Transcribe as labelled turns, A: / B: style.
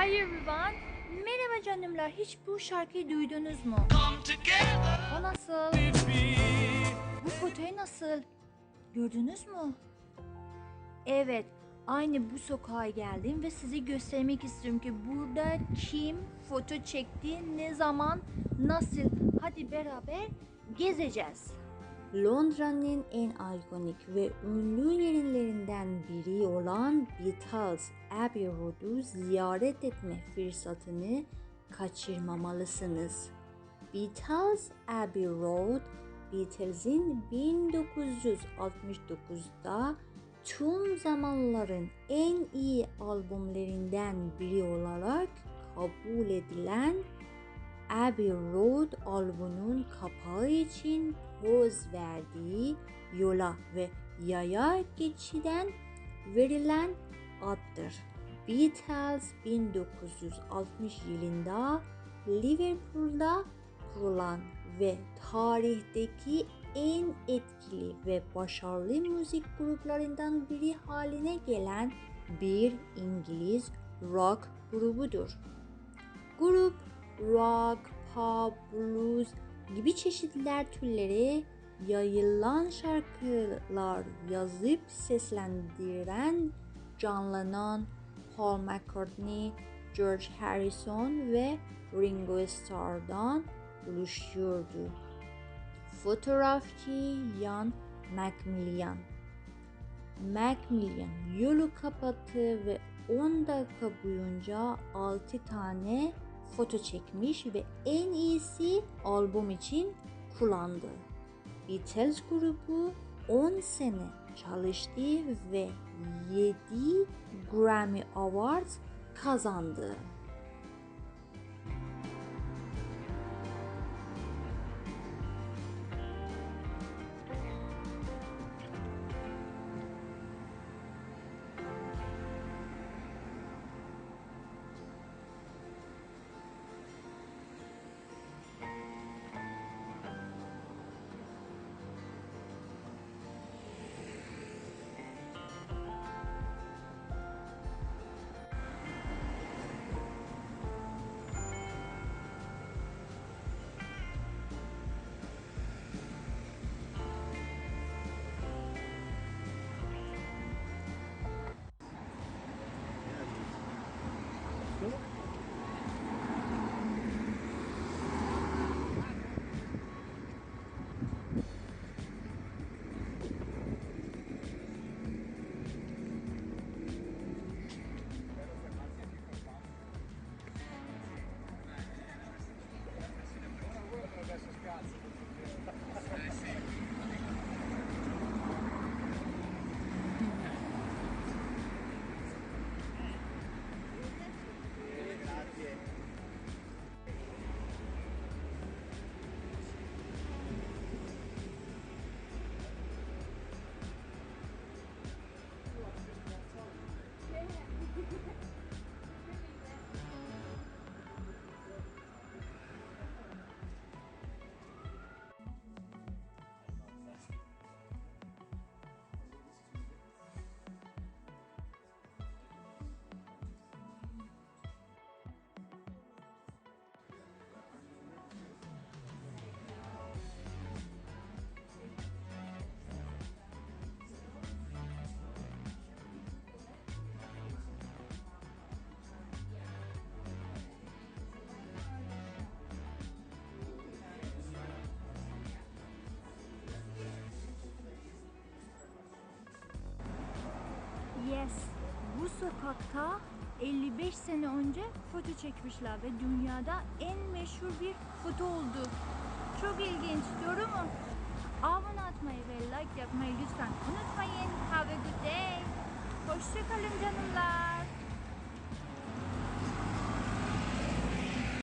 A: Hi everyone. Merhaba canımlar. Hiç bu şarkıyı duydunuz mu? O nasıl? Bu fotoğrafı nasıl? Gördünüz mü? Evet. Aynı bu sokağa geldim ve size göstermek istiyorum ki burada kim foto çekti, ne zaman, nasıl. Hadi beraber gezeceğiz. Londra'nın en ikonik ve ünlü yerlerinden biri olan Beatles Abbey Road'u ziyaret etme fırsatını kaçırmamalısınız. Beatles Abbey Road, Beatles'in 1969'da tüm zamanların en iyi albümlerinden biri olarak kabul edilen Abbey Road albümünün kapağı için poz verdiği yola ve yaya geçiden verilen addır. Beatles 1960 yılında Liverpool'da kurulan ve tarihteki en etkili ve başarılı müzik gruplarından biri haline gelen bir İngiliz rock grubudur. Grup rock, pop, blues gibi çeşitler türleri yayılan şarkılar yazıp seslendiren Lennon, Paul McCartney, George Harrison ve Ringo Starr'dan oluşuyordu. Fotoğrafçı Ian Macmillan Macmillan yolu kapattı ve 10 dakika boyunca 6 tane foto çekmiş ve en iyisi albüm için kullandı. Beatles grubu 10 sene çalıştı ve 7 Grammy Awards kazandı. Yes, bu sokakta 55 sene önce foto çekmişler ve dünyada en meşhur bir foto oldu. Çok ilginç, doğru mu? Abone atmayı ve like yapmayı lütfen unutmayın. Have a good day. Hoşçakalın canımlar.